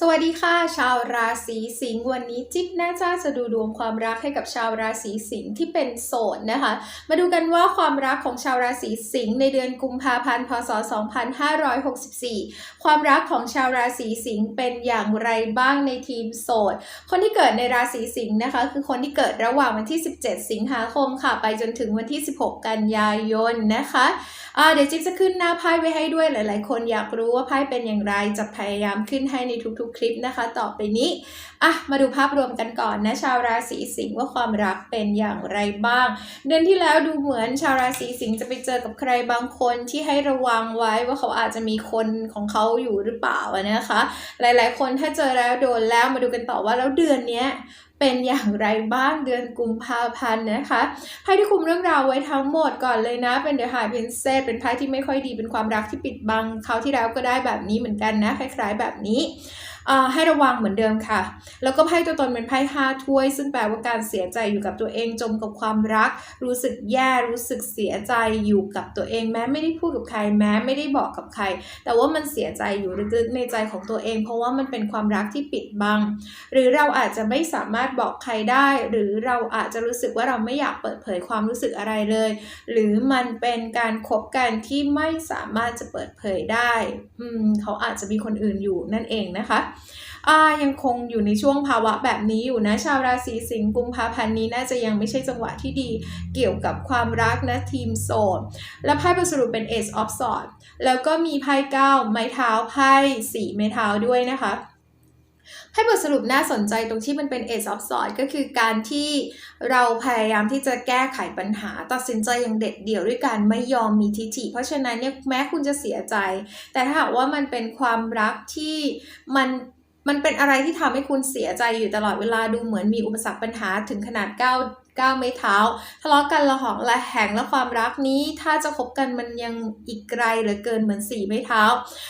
สวัสดีค่ะ ชาวราศีสิงห์วันนี้จิ๊บน่าจะจะดูดวงความรักให้กับชาวราศีสิงห์ที่เป็นโสดนะคะ มาดูกันว่าความรักของชาวราศีสิงห์ในเดือนกุมภาพันธ์พศ 2564 ความรักของชาวราศีสิงห์เป็นอย่างไรบ้างในทีมโสด คนที่เกิดในราศีสิงห์นะคะ คือคนที่เกิดระหว่างวันที่ 17 สิงหาคมค่ะ ไปจนถึงวันที่ 16 กันยายนนะคะเดี๋ยวจิ๊บจะขึ้นหน้าไพ่ไว้ให้ด้วยหลาย ๆ คนอยากรู้ว่าไพ่เป็นอย่างไรจะพยายามขึ้นให้ในทุกๆคลิปนะคะ ต่อไปนี้อะมาดูภาพรวมกันก่อนนะ ชาวราศีสิงห์ว่าความรักเป็นอย่างไรบ้าง เดือนที่แล้วดูเหมือนชาวราศีสิงห์จะไปเจอกับใครบางคนที่ให้ระวังไว้ว่าเขาอาจจะมีคนของเขาอยู่หรือเปล่านะคะ หลายๆ คนถ้าเจอแล้วโดนแล้วมาดูกันต่อว่าแล้วเดือนเนี้ยเป็นอย่างไรบ้างเดือนกุมภาพันธ์นะคะไพ่ที่คุมเรื่องราวไว้ทั้งหมดก่อนเลยนะ เป็นเดอะไฮเพนเซตเป็นไพ่ที่ไม่ค่อยดีเป็นความรักที่ปิดบังเขาที่แล้วก็ได้แบบนี้เหมือนกันนะคล้าย ๆ แบบนี้ ให้ระวังเหมือนเดิมค่ะ แล้วก็ไพ่ตัวตนเป็นไพ่ห้าถ้วย ซึ่งแปลว่าการเสียใจอยู่กับตัวเองจมกับความรัก รู้สึกแย่รู้สึกเสียใจอยู่กับตัวเอง แม้ไม่ได้พูดกับใครแม้ไม่ได้บอกกับใคร แต่ว่ามันเสียใจอยู่ลึกๆในใจของตัวเอง เพราะว่ามันเป็นความรักที่ปิดบัง หรือเราอาจจะไม่สามารถบอกใครได้ หรือเราอาจจะรู้สึกว่าเราไม่อยากเปิดเผยความรู้สึกอะไรเลย หรือมันเป็นการคบกันที่ไม่สามารถจะเปิดเผยได้ อืมเขาอาจจะมีคนอื่นอยู่นั่นเองนะคะยังคงอยู่ในช่วงภาวะแบบนี้อยู่นะ ชาวราศีสิงห์กุมภาพันธ์นี้น่าจะยังไม่ใช่จังหวะที่ดีเกี่ยวกับความรักนะทีมโสดและไพ่บทสรุปเป็น Ace of Swords แล้วก็มีไพ่เก้าไม้เท้าไพ่สีไม้เท้าด้วยนะคะ ให้บทสรุปน่าสนใจตรงที่มันเป็น Ace of Swords ก็คือการที่เราพยายามที่จะแก้ไขปัญหา ตัดสินใจอย่างเด็ดเดี่ยวด้วยการไม่ยอมมีทิฐิ เพราะฉะนั้นเนี่ยแม้คุณจะเสียใจ แต่ถ้าหากว่ามันเป็นความรักที่มันมันเป็นอะไรที่ทำให้คุณเสียใจอยู่ตลอดเวลาดูเหมือนมีอุปสรรคปัญหาถึงขนาดก้าว ก้าวไม่เท้า ทะเลาะกันละหองละแหงและความรักนี้ ถ้าจะคบกันมันยังอีกไกลเหลือเกินเหมือนสี่ไม่เท้า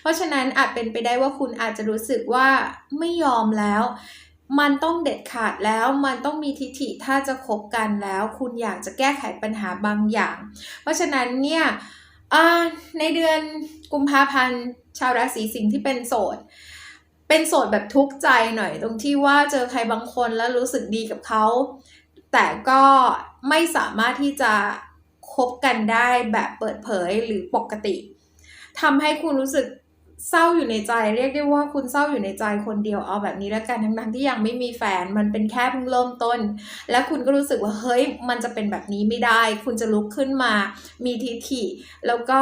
เพราะฉะนั้นอาจเป็นไปได้ว่าคุณอาจจะรู้สึกว่าไม่ยอมแล้วมันต้องเด็ดขาดแล้วมันต้องมีทิฐิถ้าจะคบกันแล้ว คุณอยากจะแก้ไขปัญหาบางอย่าง เพราะฉะนั้นเนี่ยในเดือนกุมภาพันธ์ชาวราศีสิงห์ที่เป็นโสด เป็นโสดแบบทุกข์ใจหน่อยตรงที่ว่าเจอใครบางคนแล้วรู้สึกดีกับเขา แต่ก็ไม่สามารถที่จะคบกันได้แบบเปิดเผยหรือปกติทำให้คุณรู้สึก เศร้าอยู่ในใจเรียกได้ว่าคุณเศร้าอยู่ในใจคนเดียวเอาแบบนี้แล้วกันทั้งๆที่ยังไม่มีแฟนมันเป็นแค่เพิ่งเริ่มต้น และคุณก็รู้สึกว่าเฮ้ยมันจะเป็นแบบนี้ไม่ได้ คุณจะลุกขึ้นมา มีทิฐิ แล้วก็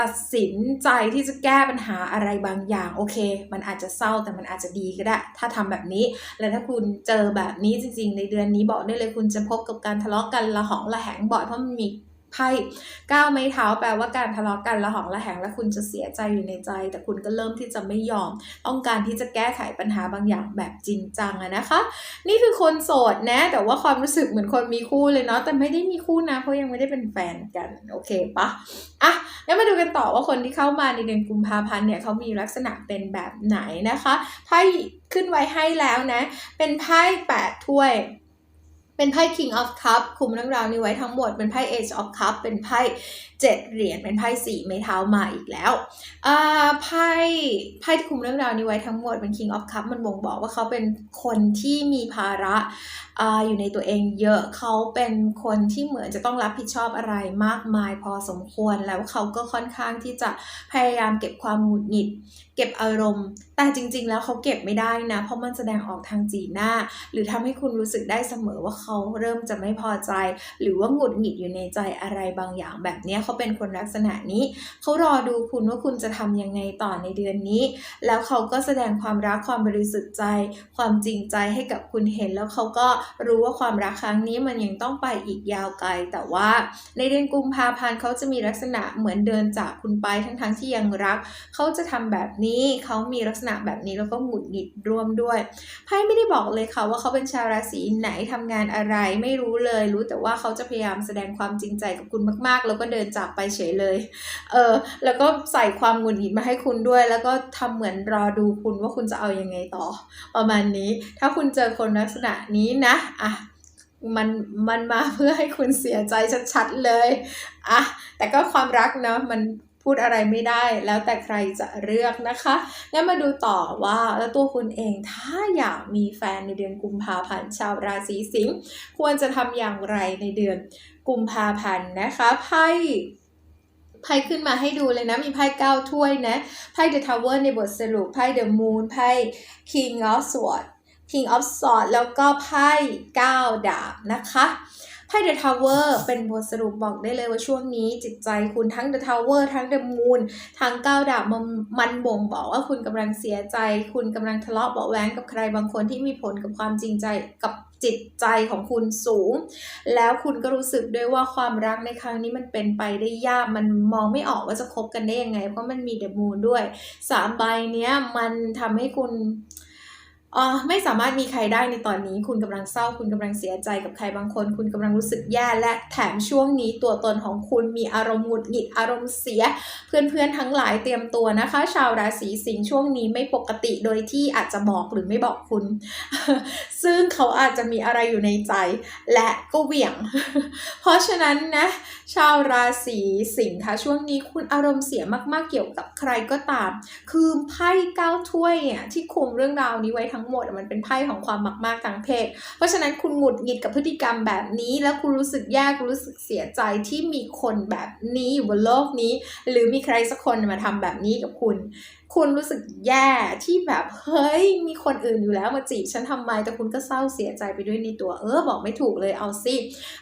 ตัดสินใจที่จะแก้ปัญหาอะไรบางอย่างโอเค มันอาจจะเศร้าแต่มันอาจจะดีก็ได้ ถ้าทำแบบนี้ และถ้าคุณเจอแบบนี้จริง ๆ ในเดือนนี้บอกได้เลยคุณจะพบกับการทะเลาะกันละหองละแหงบ่อยเพราะมันมี ไพ่ก้าวไม้เท้าแปลว่าการทะเลาะกันละหองละแหงและคุณจะเสียใจอยู่ในใจ แต่คุณก็เริ่มที่จะไม่ยอม ต้องการที่จะแก้ไขปัญหาบางอย่างแบบจริงจังอะนะคะ นี่คือคนโสดนะ แต่ว่าความรู้สึกเหมือนคนมีคู่เลยเนาะแต่ไม่ได้มีคู่นะเพราะยังไม่ได้เป็นแฟนกันโอเคปะอะแล้วมาดูกันต่อว่าคนที่เข้ามาในเดือนกุมภาพันธ์เนี่ยเขามีลักษณะเป็นแบบไหนนะคะไพ่ขึ้นไว้ให้แล้วนะ เป็นไพ่แปดถ้วย เป็นไพ่ King of Cup คุมเรื่องราวนี้ไว้ทั้งหมด เป็นไพ่ Age of Cup เป็นไพ่ เจ็ดเหรียญเป็นไพ่สี่ไม้เท้ามาอีกแล้วอ่าไพ่ไพ่ที่คุมเรื่องราวนี้ไว้ทั้งหมดเป็น King of Cup มันบ่งบอกว่าเขาเป็นคนที่มีภาระอ่าอยู่ในตัวเองเยอะเขาเป็นคนที่เหมือนจะต้องรับผิดชอบอะไรมากมายพอสมควรแล้วเขาก็ค่อนข้างที่จะพยายามเก็บความหงุดหงิด เก็บอารมณ์ แต่จริง ๆ แล้วเขาเก็บไม่ได้นะ เพราะมันแสดงออกทางจีหน้า หรือทำให้คุณรู้สึกได้เสมอว่าเขาเริ่มจะไม่พอใจ หรือว่าหงุดหงิดอยู่ในใจอะไรบางอย่างแบบนี้เขาเป็นคนลักษณะนี้ เขารอดูคุณว่าคุณจะทำยังไงต่อในเดือนนี้ แล้วเขาก็แสดงความรักความบริสุทธิ์ใจ ความจริงใจให้กับคุณเห็น แล้วเขาก็รู้ว่าความรักครั้งนี้มันยังต้องไปอีกยาวไกล แต่ว่าในเดือนกุมภาพันธ์เขาจะมีลักษณะเหมือนเดินจากคุณไปทั้งๆที่ยังรัก เขาจะทำแบบนี้เขามีลักษณะแบบนี้แล้วก็หงุดหงิดร่วมด้วยไพ่ไม่ได้บอกเลยค่ะว่าเขาเป็นชาวราศีไหนทำงานอะไรไม่รู้เลย รู้แต่ว่าเขาจะพยายามแสดงความจริงใจกับคุณมากๆ แล้วก็เดินจากไปเฉยเลย เออ แล้วก็ใส่ความหงุดหงิดมาให้คุณด้วย แล้วก็ทำเหมือนรอดูคุณว่าคุณจะเอายังไงต่อ ประมาณนี้ ถ้าคุณเจอคนลักษณะนี้นะ อะมันมันมาเพื่อให้คุณเสียใจชัดๆเลยอะแต่ก็ความรักเนาะมันพูดอะไรไม่ได้แล้วแต่ใครจะเลือกนะคะงั้นมาดูต่อว่าแล้วตัวคุณเองถ้าอยากมีแฟนในเดือนกุมภาพันธ์ชาวราศีสิงห์ควรจะทำอย่างไรในเดือน กุมภาพันธ์นะคะไพ่ไพ่ขึ้นมาให้ดูเลยนะ มีไพ่เก้าถ้วยนะ ไพ่ The Tower ในบทสรุป ไพ่ The Moon ไพ่ King of Swords King of Swords แล้วก็ไพ่9ดาบนะคะ ไพ่ The Tower เป็นบทสรุปบอกได้เลยว่าช่วงนี้จิตใจคุณทั้ง The Tower ทั้ง The Moon ทั้ง9ดาบมันมันบ่งบอกว่าคุณกำลังเสียใจ คุณกำลังทะเลาะเบาะแว้งกับใครบางคนที่มีผลกับความจริงใจกับจิตใจของคุณสูง แล้วคุณก็รู้สึกด้วยว่าความรักในครั้งนี้มันเป็นไปได้ยาก มันมองไม่ออกว่าจะคบกันได้ยังไง เพราะมันมี The Moon ด้วยสามใบเนี้ยมันทำให้คุณ อ่าไม่สามารถมีใครได้ในตอนนี้ คุณกำลังเศร้า คุณกำลังเสียใจกับใครบางคน คุณกำลังรู้สึกแย่และแถมช่วงนี้ตัวตนของคุณมีอารมณ์หงุดหงิดอารมณ์เสีย เพื่อนๆทั้งหลายเตรียมตัวนะคะ ชาวราศีสิงห์ช่วงนี้ไม่ปกติโดยที่อาจจะบอกหรือไม่บอกคุณ ซึ่งเขาอาจจะมีอะไรอยู่ในใจ และก็เหวี่ยง เพราะฉะนั้นนะ ชาวราศีสิงห์คะช่วงนี้คุณอารมณ์เสียมากๆเกี่ยวกับใครก็ตาม คือไพ่เก้าถ้วยเนี่ยที่คุมเรื่องราวนี้ไว้ทั้งหมดมันเป็นไพ่ของความมักมากทางเพศ เพราะฉะนั้นคุณหงุดหงิดกับพฤติกรรมแบบนี้ แล้วคุณรู้สึกแย่คุณรู้สึกเสียใจที่มีคนแบบนี้อยู่บนโลกนี้ หรือมีใครสักคนมาทำแบบนี้กับคุณ คุณรู้สึกแย่ที่แบบเฮ้ยมีคนอื่นอยู่แล้วมาจีบฉันทำไมแต่คุณก็เศร้าเสียใจไปด้วยในตัวเออบอกไม่ถูกเลยเอาสิ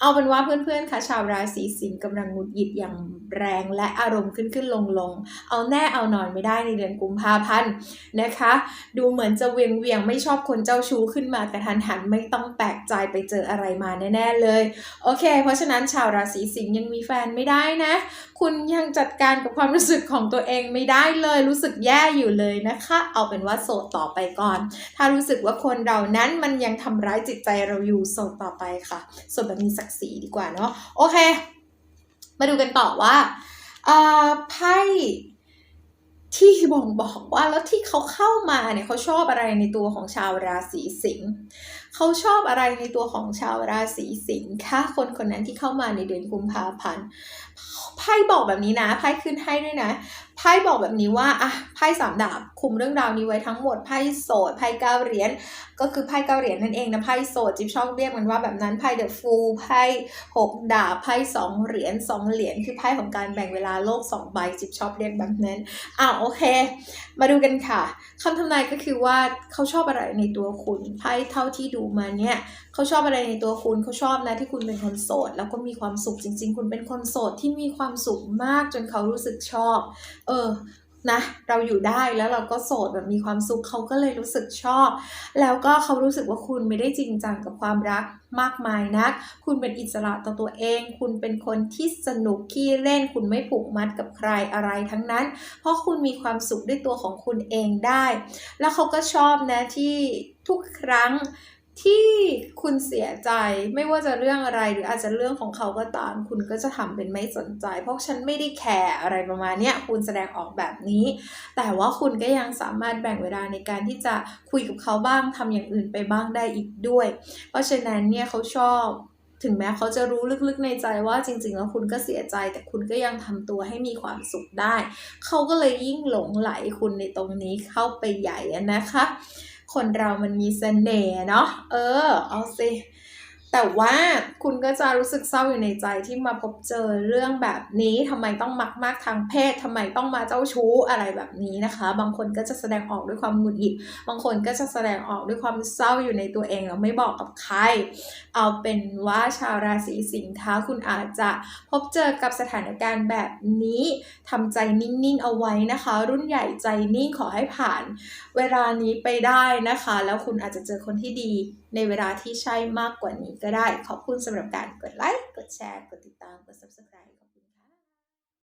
เอาเป็นว่าเพื่อนๆคะชาวราศีสิงห์กำลังหงุดหงิดอย่างแรงและอารมณ์ขึ้นขึ้นลงลงเอาแน่เอานอนไม่ได้ในเดือนกุมภาพันธ์นะคะ ดูเหมือนจะเวียงเวียงไม่ชอบคนเจ้าชู้ขึ้นมากระทันหันไม่ต้องแปลกใจไปเจออะไรมาแน่ๆเลยโอเค เพราะฉะนั้นชาวราศีสิงห์ยังมีแฟนไม่ได้นะ คุณยังจัดการกับความรู้สึกของตัวเองไม่ได้เลยรู้สึกแย่อยู่เลยนะคะ เอาเป็นว่าโสดต่อไปก่อน ถ้ารู้สึกว่าคนเรานั้นมันยังทำร้ายจิตใจเราอยู่โสดต่อไปค่ะโสดแบบมีศักดิ์ศรีดีกว่าเนาะโอเค มาดูกันต่อว่าไพ่ที่บ่งบอกว่าแล้วที่เขาเข้ามาเนี่ยเขาชอบอะไรในตัวของชาวราศีสิงห์เขาชอบอะไรในตัวของชาวราศีสิงห์คะคนคนนั้นที่เข้ามาในเดือนกุมภาพันธ์ไพ่บอกแบบนี้นะไพ่ขึ้นให้ด้วยนะไพ่บอกแบบนี้ว่าอะ ไพ่สามดาบคุมเรื่องราวนี้ไว้ทั้งหมดไพ่โสดไพ่เก้าเหรียญก็คือไพ่เก้าเหรียญนั่นเองนะไพ่โสดจิ๊บชอบเรียกมันว่าแบบนั้นไพ่เดอะฟูลไพ่หกดาบไพ่สองเหรียญสองเหรียญคือไพ่ของการแบ่งเวลาโลกสองใบจิ๊บชอบเรียกแบบนั้นอ้าวโอเค มาดูกันค่ะคำทำนายก็คือว่าเขาชอบอะไรในตัวคุณไพ่เท่าที่ดูมาเนี่ยเขาชอบอะไรในตัวคุณเขาชอบนะที่คุณเป็นคนโสดแล้วก็มีความสุขจริง ๆ คุณเป็นคนโสดที่มีความสุขมากจนเขารู้สึกชอบ เออ นะเราอยู่ได้แล้วเราก็โสดแบบมีความสุขเขาก็เลยรู้สึกชอบ แล้วก็เขารู้สึกว่าคุณไม่ได้จริงจังกับความรักมากมายนัก คุณเป็นอิสระต่อตัวเอง คุณเป็นคนที่สนุกขี้เล่น คุณไม่ผูกมัดกับใครอะไรทั้งนั้น เพราะคุณมีความสุขด้วยตัวของคุณเองได้ แล้วเขาก็ชอบนะที่ทุกครั้ง ที่คุณเสียใจไม่ว่าจะเรื่องอะไรหรืออาจจะเรื่องของเขาก็ตาม คุณก็จะทำเป็นไม่สนใจ เพราะฉันไม่ได้แคร์อะไรประมาณเนี้ยคุณแสดงออกแบบนี้ แต่ว่าคุณก็ยังสามารถแบ่งเวลาในการที่จะคุยกับเขาบ้างทำอย่างอื่นไปบ้างได้อีกด้วย เพราะฉะนั้นเนี่ยเขาชอบถึงแม้เขาจะรู้ลึกๆในใจว่าจริง ๆ แล้วคุณก็เสียใจ แต่คุณก็ยังทำตัวให้มีความสุขได้ เขาก็เลยยิ่งหลงไหลคุณในตรงนี้เข้าไปใหญ่นะคะ คนเรามันมีเสน่ห์เนาะเออ เอาสิ แต่ว่าคุณก็จะรู้สึกเศร้าอยู่ในใจที่มาพบเจอเรื่องแบบนี้ทำไมต้องมักมากทางเพศทำไมต้องมาเจ้าชู้อะไรแบบนี้นะคะ บางคนก็จะแสดงออกด้วยความหงุดหงิดบางคนก็จะแสดงออกด้วยความเศร้าอยู่ในตัวเองแล้วไม่บอกกับใคร เอาเป็นว่าชาวราศีสิงค์คะคุณอาจจะพบเจอกับสถานการณ์แบบนี้ทำใจนิ่งๆเอาไว้นะคะ รุ่นใหญ่ใจนิ่งขอให้ผ่าน เวลานี้ไปได้นะคะ แล้วคุณอาจจะเจอคนที่ดี ในเวลาที่ใช่มากกว่านี้ก็ได้ ขอบคุณสำหรับการกดไลค์ กดแชร์ กดติดตาม กด subscribe